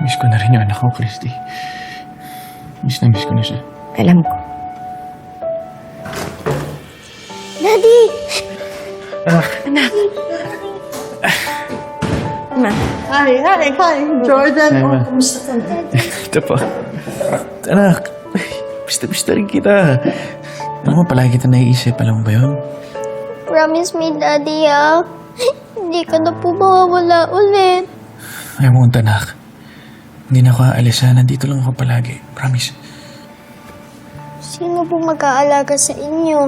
Miss ko na rin yung anak ko, Christy. Miss na miss ko na siya. Alam ko. Daddy! Anak, Anak. Anak. Hi, hi, hi, Jordan. Hi, Ma. Oh, kumusta ka na? ito pa. Anak, pista-pista rin kita. Alam mo, palagi kita naiisip. Alam mo ba yun? Promise me, Daddy, ah. Hindi ka na po mawawala ulit. I won't, anak. Hindi na ako aalis ha. Nandito lang ako palagi. Promise. Sino po mag-aalaga sa inyo?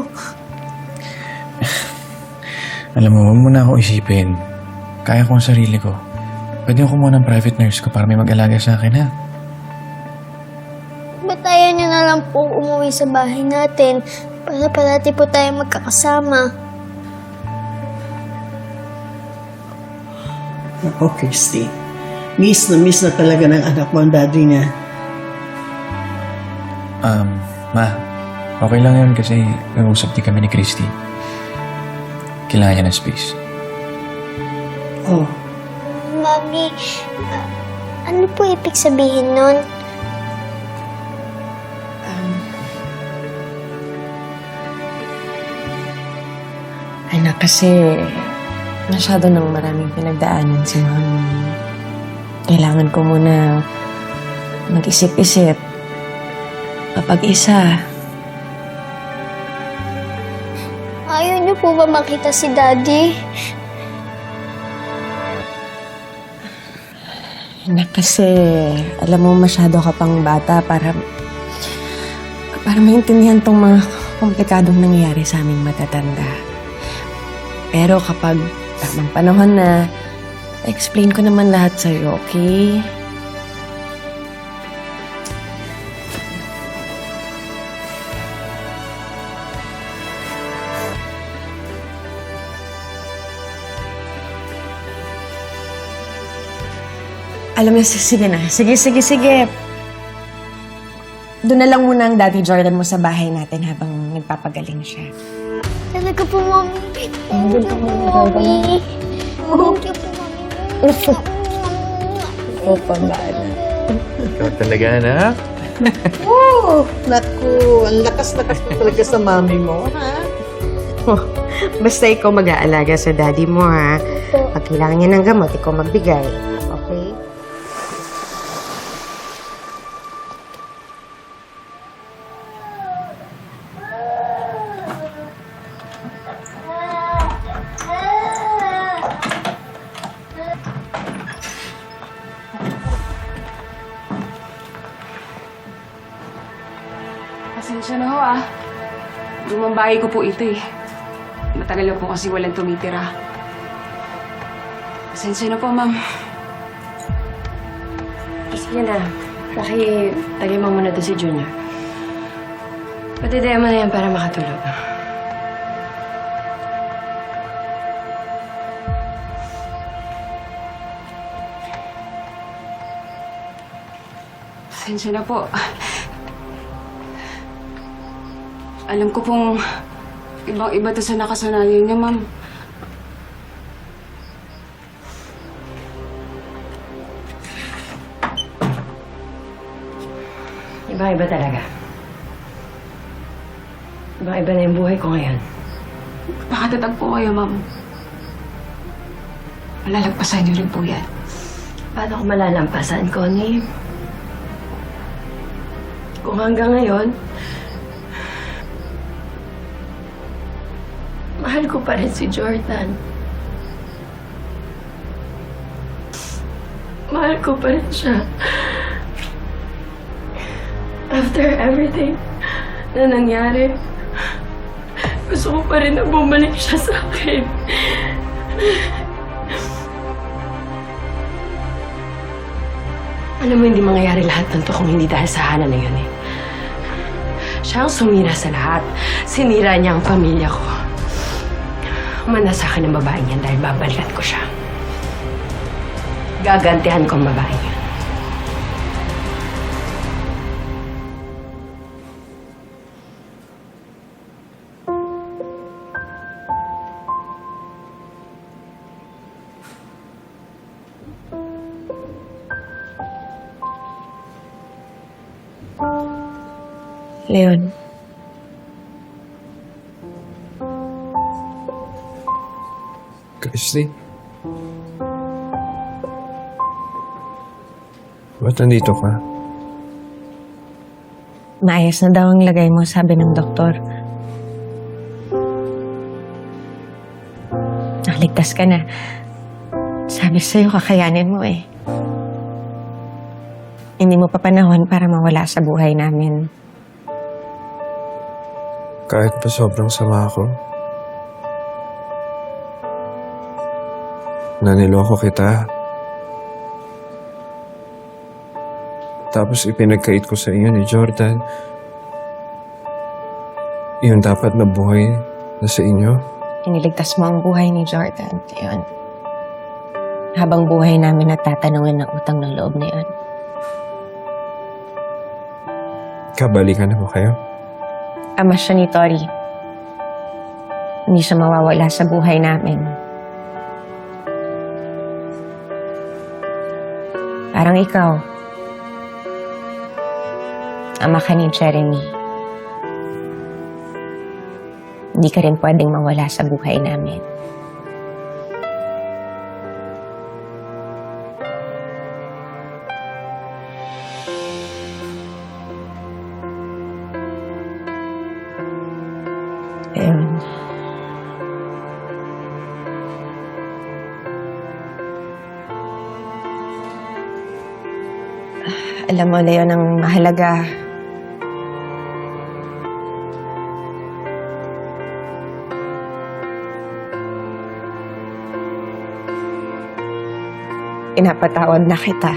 Alam mo, huwag mo na ako isipin. Kaya ko ang sarili ko. Pwede ako kumuha ng private nurse ko para may mag-alaga sa akin, ha? Ba't ayaw niyo na lang po umuwi sa bahay natin para parati po tayo magkakasama? Ako, Christy. Miss na miss na talaga ng anak mo ang daddy niya. Um, ma, okay lang yun kasi nag-usap din kami ni Christy. Kailangan niya ng space. Oh, Mami, ah, ano po ibig sabihin nun? Anak, kasi masyado nang maraming pinagdaanan si Mami. Kailangan ko muna mag-isip-isip. Kapag isa, Ayaw niyo po ba makita si Daddy? anak kasi alam mo masyado ka pang bata para para maintindihan tong mga komplikadong nangyayari sa aming matatanda. Pero kapag tamang panahon na, explain ko naman lahat sa'yo, okay? Alam mo, sige na. Sige, sige, sige. Doon na lang muna ang Daddy Jordan mo sa bahay natin habang nagpapagaling siya. Talaga po, Mami. Thank you po, Mami. Thank you po, Oo, pambana. Ikaw talaga, anak? oh naku, ang lakas-lakas mo talaga sa mami mo, ha? Basta ikaw mag-aalaga sa daddy mo, ha? Pag kailangan niya ng gamot, ikaw magbigay. Lumang bahay ko po ito eh. Matagal na po kasi walang tumitira. Pasensya na po, ma'am. Sige na. Laki, tagay mo muna to si Junior. Patidayan mo na yan para makatulog. Pasensya na po. Alam ko pong ibang-iba to sa nakasanayan niya, ma'am. Ibang-iba talaga. Ibang-iba na yung buhay ko ngayon. Nakatatag po kayo, ma'am. Malalagpasan niyo rin po yan. Paano ko malalampasan, Connie? Kung hanggang ngayon, mahal ko pa rin si Jordan. Mahal ko pa rin siya. After everything na nangyari, gusto ko pa rin na bumalik siya sa akin. Alam mo, hindi mangyayari lahat ng to kung hindi dahil sa Hana na yun eh. Siya ang sumira sa lahat. Sinira niya ang pamilya ko. Humanda sa akin ang babaeng yan dahil babalikan ko siya. Gagantihan ko ang babaeng yan. Leon. Christy? Ba't nandito ka? maayos na daw ang lagay mo, sabi ng doktor. Nakaligtas ka na. Sabi sa'yo, kakayanin mo eh. Hindi mo pa panahon para mawala sa buhay namin. Kahit pa sobrang sama ako. Naniloko kita. Tapos ipinagkait ko sa iyo ni Jordan. Yung dapat na buhay na sa inyo. Iniligtas mo ang buhay ni Jordan. Yun. Habang buhay namin natatanungin ng utang ng loob na yun. Kabalikan na ba kayo? Ama siya ni Tori. Hindi siya mawawala sa buhay namin. Parang ikaw. Ama ka ni Jeremy. Hindi ka rin pwedeng mawala sa buhay namin. Ayun. Alam mo, Leon, ang mahalaga, pinapatawad na kita.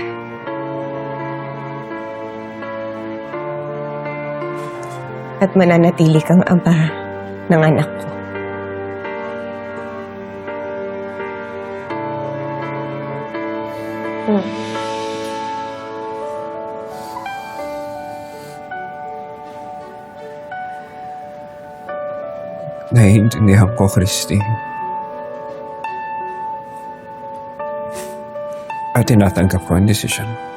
At mananatili kang ama ng anak ko. Hmm. Naiintindihan ko, Christy. At tinatanggap ko ang desisyon.